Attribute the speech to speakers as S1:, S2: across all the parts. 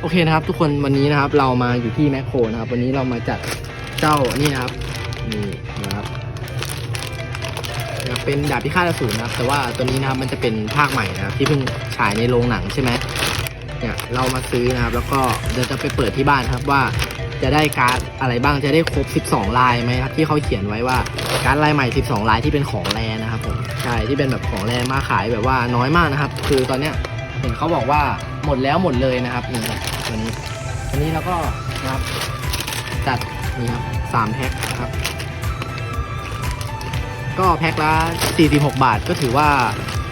S1: โอเคนะครับ ทุกคนวันนี้นะครับ เรามาอยู่ที่แมคโครนะครับ วันนี้เรามาจัดเจ้านี่นะครับนี่นะครับนะเป็นดาบพิฆาตอสูรนะครับ แต่ว่าตัวนี้นะครับมันจะเป็นภาคใหม่นะครับ ที่เพิ่งฉายในโรงหนังใช่ไหมเนี่ยเรามาซื้อนะครับ แล้วก็เดี๋ยวจะไปเปิดที่บ้านครับว่าจะได้การ์ดอะไรบ้างจะได้ครบ 12 ลายไหมครับ ที่เขาเขียนไว้ว่าการ์ดลายใหม่ 12 ลายที่เป็นของแรนะครับผมใช่ที่เป็นแบบของแรมาขายแบบว่าน้อยมากนะครับ คือตอนเนี้ยเห็นเขาบอกว่า หมดแล้วหมดเลยนะครับนี่ครับวันนี้วันนี้เราก็นะครับจัดนี่ครับสามแพ็คนะครับ ก็แพ็คละ46 บาทก็ถือว่า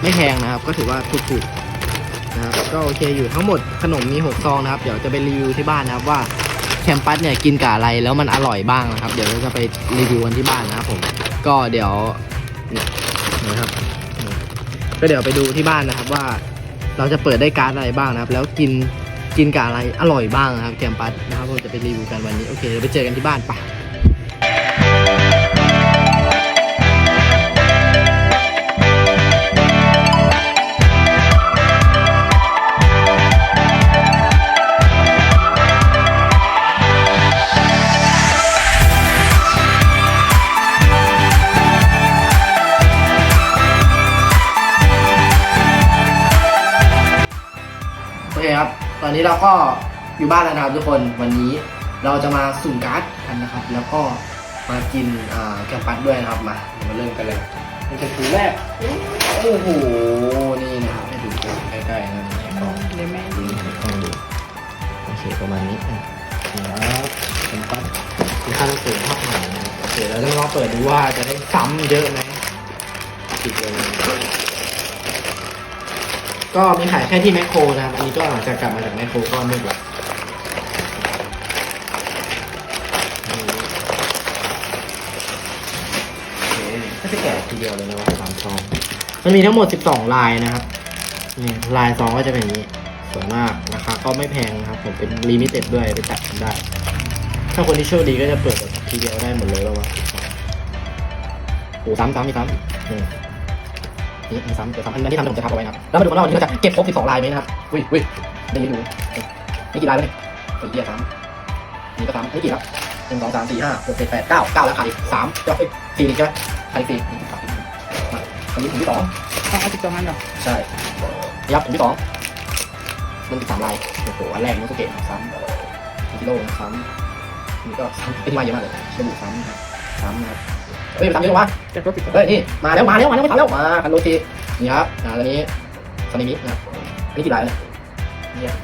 S1: ไม่แพงนะครับ ก็ถือว่าถูกๆนะครับก็โอเคอยู่ทั้งหมดขนมมี 6 ซองนะครับ เดี๋ยวจะไปรีวิวที่บ้านนะครับว่าแคมปัสเนี่ยกินกับอะไรแล้วมันอร่อยบ้างนะครับ เดี๋ยวเราจะไปรีวิวกันที่บ้านนะครับผมก็เดี๋ยวเนี่ยนะครับก็เดี๋ยวไปดูที่บ้านนะครับว่า เราจะเปิดได้การ์ดอะไรบ้างนะครับ แล้วกินกินกับอะไรอร่อยบ้างนะครับแกมปัสนะครับเราจะไปรีวิวกันวันนี้โอเคเดี๋ยวไปเจอกันที่บ้านปะ ตอนนี้เราก็อยู่บ้านแล้วนะครับทุกคนวันนี้เราจะมาสุ่มการ์ดกันนะครับ แล้วก็มากินอ่าแคมปัสด้วยนะครับมาเดี๋ยวมาเริ่มกันเลยนี่เป็นถุงแรกโอ้โหนี่นะครับให้ดูใกล้ๆนะนี่ก็
S2: เดี๋ยวแม่
S1: ดูต้องดูโอเคประมาณนี้อะนี่ครับเป็นปั้นมีค่าต้องเสริมภาพใหม่นะครับโอเคเราต้องลองเปิดดูว่าจะได้ซ้ำเยอะไหมปิดเลย ก็มีขายแค่ที่แมคโครนะครับอันนี้ก็หลังจากกลับมาจากแมคโครก็มืดละนี่โอเคก็จะแกะทีเดียวเลยนะว่าสามซองมันมีทั้งหมด 12 ลายนะครับนี่ลายซองก็จะเป็นอย่างนี้สวยมากราคาก็ไม่แพงนะครับ ผมเป็นลิมิเต็ดด้วยไปจัดกันได้ ถ้าคนที่โชคดีก็จะเปิดแบบทีเดียวได้หมดเลยแล้ววะโอ้ซ้ำซ้ำมีซ้ำ นี่นี่มีซ้ำเดี๋ยวซ้ำอันนี้ที่ทำผมจะทำเอาไว้นะครับแล้วมาดูกันว่าวันนี้เราจะเก็บครบ12ลายไหมนะครับอุ้ยอุ้ยได้ยินดูนี่กี่ลายแล้วเนี่ยโอ้ยเดียซ้ำนี่ก็ซ้ำนี่กี่ครับหนึ่งสองสามสี่ห้าหกเจ็ดแปดเก้าเก้าแล้วขาดอีกสามเดี๋ยวอีกสี่อีกใช่ไหมขาดอีกสี่นี่ขาดอีกมาอันนี้ถุงที่สอง
S2: ต้องเอาติดตัวมันเหรอ
S1: ใช่ยับถุงที่สองมันติดสามลายโอ้โหอันแรกมันก็เก่งซ้ำกิโลซ้ำนี่ก็ซ้ำเป็นมาเยอะมากเลยกระดูกซ้ำนะครับซ้ำนะครับ เฮ้ยไปซ้ำเยอะจังวะ
S2: จะตัวติดตัว
S1: เฮ้ยนี่มาแล้วมาแล้วมาแล้วไม่ซ้ำแล้วมาคันโรตีนี่ครับอ่าตอนนี้ซานิมินะครับอันนี้กี่ลายเนี่ยเนี่ย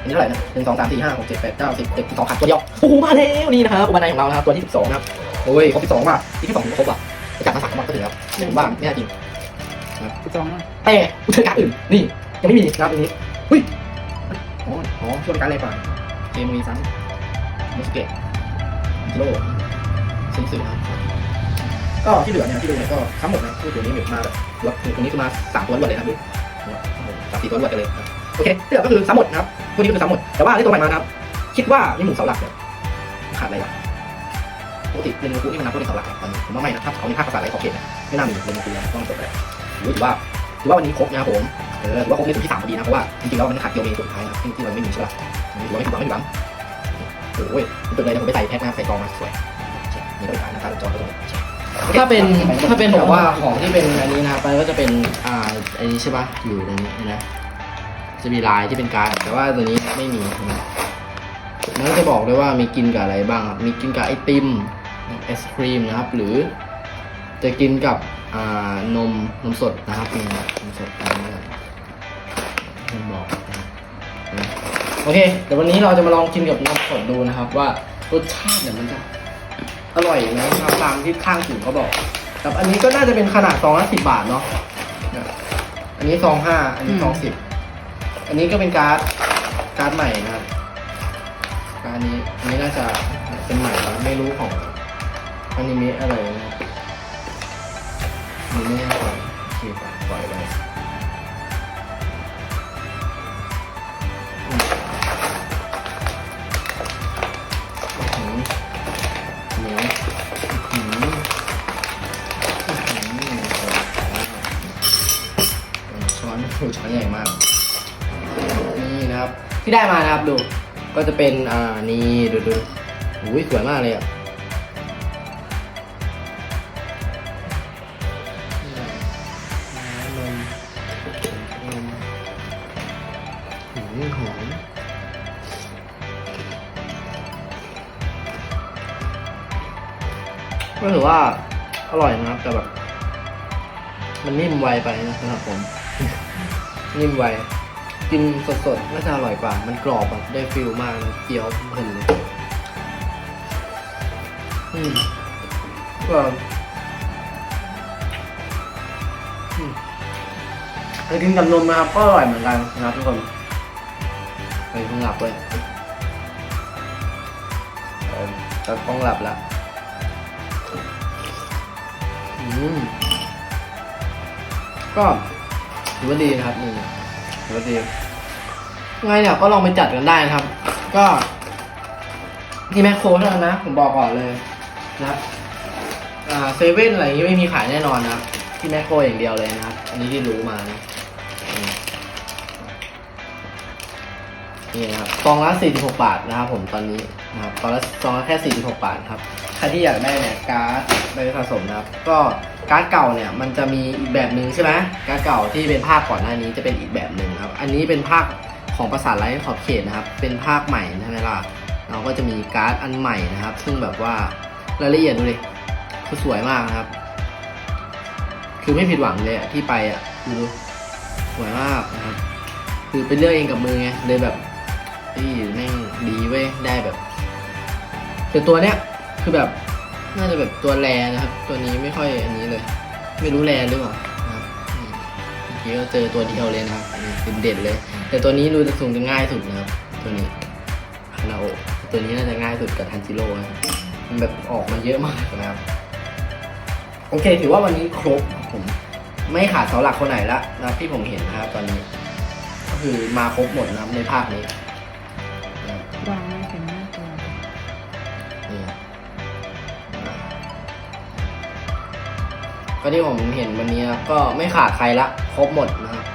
S1: อันนี้เท่าไหร่นะหนึ่งสองสามสี่ห้าหกเจ็ดแปดเก้าสิบเจ็ดสิบสองขาดตัวเดียวโอ้โหมาแล้วนี่นะครับอุปนัยของเรานะครับตัวที่สิบสองนะครับโอ้ยครบสิบสองว่ะที่ที่สองถึงครบว่ะไปจัดมาสามวันก็ถึงแล้วผมว่าไม่น่าจริง
S2: ติดตัวมัน
S1: แต่กูเจอการดอื่นนี่ยังไม่มีนะครับอันนี้อุ้ยอ๋ออ๋อช่วงการอะไรป่ะเกมมีซ้ำมุสเกตจิโร่ซินสึนะครับ ก็ที่เหลือเนี่ยที่ดูเนี่ยก็ทั้งหมดนะคือตัวนี้มีมาแบบรวดตัวนี้คือมาสามตัวรวดเลยนะครับดูสามสี่ตัวรวดกันเลยครับโอเคที่เหลือก็คือซ้ำหมดนะครับตัวนี้ก็คือซ้ำหมดแต่ว่าได้ตัวใหม่มานะครับ คิดว่านี่หมู่เสาหลักเนี่ยขาดอะไรวะปกติเรนโนคุนี่มันนับว่าเป็นเสาหลักตอนนี้ผมว่าไม่นะถ้าเขามีภาคภาษาอะไรขอบเขตเนี่ยไม่น่ามีเรนโนคุนะต้องจบไปแล้ถือว่าถือว่าวันนี้ครบนะครับผมเออถือว่าครบในสุดที่สามพอดีนะเพราะว่าจริงๆแล้วมันขาดเกียวเมย์สุดท้ายนะที่ที่เราไม่มีใช่ป่ะถือว่าไม่ถูกหวังไม่ถูกหวังโอ้ยเป็นเลยนะผมไปใส่แพ็คนะใส่กองมาสวยนี่ก็อีกอันนะครับจอก็ตรงนี้ ถ้าเป็นถ้าเป็นแบบว่าของที่เป็นอันนี้นะไปก็จะเป็นอ่าอันนี้ใช่ปะอยู่ในนี้นะจะมีลายที่เป็นการดแต่ว่าตัวนี้ไม่มีนะมันก็จะบอกด้วยว่ามีกินกับอะไรบ้างครับมีกินกับไอติมไอศครีมนะครับ หรือจะกินกับอ่านมนมสดนะครับนี่นมสดอันนี้นะมันบอกนะครับโอเคเดี๋ยววันนี้เราจะมาลองกินกับนมสดดูนะครับ ว่ารสชาติเนี่ยมันจะ อร่อยไหมครับตามที่ข้างถุงเขาบอกครับอันนี้ก็น่าจะเป็นขนาดซองละสิบบาทเนาะนะอันนี้ซองห้าอันนี้ซองสิบอันนี้ก็เป็นการ์ดการ์ดใหม่นะครับการ์ดนี้อันนี้น่าจะเป็นใหม่นะไม่รู้ของอนิเมะอะไรนะมันไม่แน่ใจโอปล่อยไป ที่ได้มานะครับดู ก็จะเป็นอ่านี่ดูดูอุ้ยสวยมากเลยอะนมนมหืมหอมก็ถือว่าอร่อยนะครับแต่แบบ มันนิ่มไวไปนะสำหรับผม นิ่มไว กินสดๆ น่าจะอร่อยกว่า มันกรอบแบบได้ฟิลมากนะเคี้ยวเพลินเลยอืมก็อืมไปกินกับนมนะครับ ก็อร่อยเหมือนกันนะครับทุกคนไปเพิ่งหลับเลยเออจะต้องหลับละอืมก็ถือว่าดีนะครับนี่ ถือว่าดีไงเนี่ยก็ลองไปจัดกันได้นะครับ ก็ที่แมคโครเท่านั้นนะ ผมบอกก่อนเลยนะครับอ่าเซเว่นอะไรอย่างงี้ไม่มีขายแน่นอนนะครับ ที่แมคโครอย่างเดียวเลยนะครับ อันนี้ที่รู้มานะอืมนี่นะครับซองละ46 บาทนะครับ ผมตอนนี้นะครับตอนละซองละแค่46 บาทครับใครที่อยากได้เนี่ยการ์ดไปสะสมนะครับ ก็ การ์ดเก่าเนี่ยมันจะมีอีกแบบหนึ่งใช่ไหมการ์ดเก่าที่เป็นภาคก่อนหน้านี้จะเป็นอีกแบบหนึ่งครับอันนี้เป็นภาคของประสาทไร้ขอบเขตนะครับเป็นภาคใหม่ใช่ไหมล่ะเราก็จะมีการ์ดอันใหม่นะครับ ซึ่งแบบว่ารายละเอียดดูดิคือสวยมากนะครับ คือไม่ผิดหวังเลยที่ไปอะดูสวยมากนะครับคือไปเลือกเองกับมือไงเลยแบบนี่แม่งดีเว้ยได้แบบแต่ตัวเนี้ยคือแบบ น่าจะแบบตัวแรนะครับ ตัวนี้ไม่ค่อยอันนี้เลย ไม่รู้แรหรือเปล่านะครับเมื่อกี้ก็เจอตัวเดียวเลยนะครับเป็นเด่นเลย แต่ตัวนี้รูจะสูงจะง่ายสุดนะครับ ตัวนี้คานาโอตัวนี้น่าจะง่ายสุดกับทันจิโร่นะครับมันแบบออกมาเยอะมากนะครับ โอเค ถือว่าวันนี้ครบผมไม่ขาดเสาหลักคนไหนละนะที่ผมเห็นนะครับ ตอนนี้ ก็คือมาครบหมดนะในภาคนี้ ก็ที่ผมเห็นวันนี้ครับก็ไม่ขาดใครละ ครบหมดนะครับ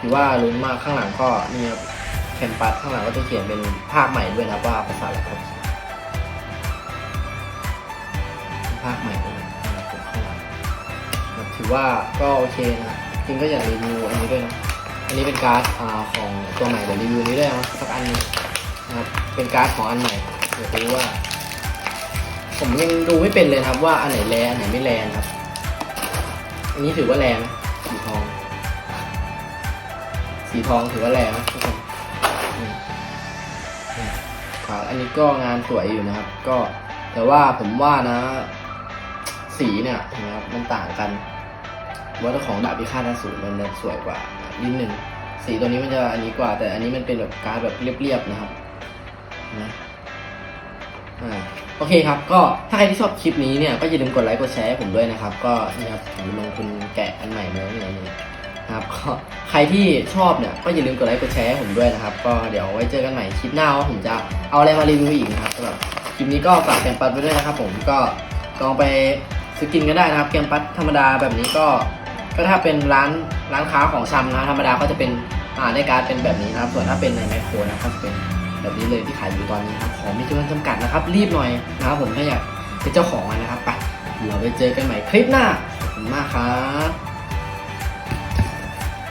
S1: ถือว่าลุ้นมากข้างหลังก็นี่ครับแคมปัสข้างหลังก็จะเขียนเป็นภาคใหม่ด้วยนะว่าภาษาอะไรครับเป็นภาคใหม่ด้วยนะครับผมข้างหลังถือว่าก็โอเคนะจริงก็อยากรีวิวอันนี้ด้วยนะอันนี้เป็นการ์ดของตัวใหม่เดี๋ยวรีวิวนี้ด้วยนะสักอันนึงนะครับเป็นการ์ดของอันใหม่เดี๋ยวรู้ว่า ผมยังดูไม่เป็นเลยครับว่าอันไหนแรอันไหนไม่แรนะครับ อันนี้ถือว่าแรไหมสีทอง สีทองถือว่าแรไหมทุกคนอืมครับอันนี้ก็งานสวยอยู่นะครับ ก็แต่ว่าผมว่านะ สีเนี่ยนะครับมันต่างกันว่าเจ้าของดาบพิฆาตอสูรมันสวยกว่านิดหนึ่งสีตัวนี้มันจะอันนี้กว่า แต่อันนี้มันเป็นแบบการดแบบเรียบๆนะครับนะอ่า โอเคครับ ก็ถ้าใครที่ชอบคลิปนี้เนี่ยก็อย่าลืมกดไลค์กดแชร์ให้ผมด้วยนะครับ ก็นี่ครับผมลงทุนแกะอันใหม่มาแล้วเนี่ยนี่นะครับก็ใครที่ชอบเนี่ยก็อย่าลืมกดไลค์กดแชร์ให้ผมด้วยนะครับ ก็เดี๋ยวไว้เจอกันใหม่คลิปหน้าว่าผมจะเอาอะไรมารีวิวอีกนะครับสำหรับคลิปนี้ก็ฝากแกมปัดไว้ด้วยนะครับ ผมก็ลองไปซื้อกินกันได้นะครับแกมปัดธรรมดาแบบนี้ก็ ก็ถ้าเป็นร้านร้านค้าของชำนะธรรมดาก็จะเป็นอ่าในการเป็นแบบนี้นะครับ ส่วนถ้าเป็นในแมคโครนะครับก็จะเป็น แบบนี้เลยที่ขายอยู่ตอนนี้ครับของมีจำนวนจำกัดนะครับ รีบหน่อยนะครับผมถ้าอยากเป็นเจ้าของมันนะครับไปเราไปเจอกันใหม่คลิปหน้าขอบคุณมากครับ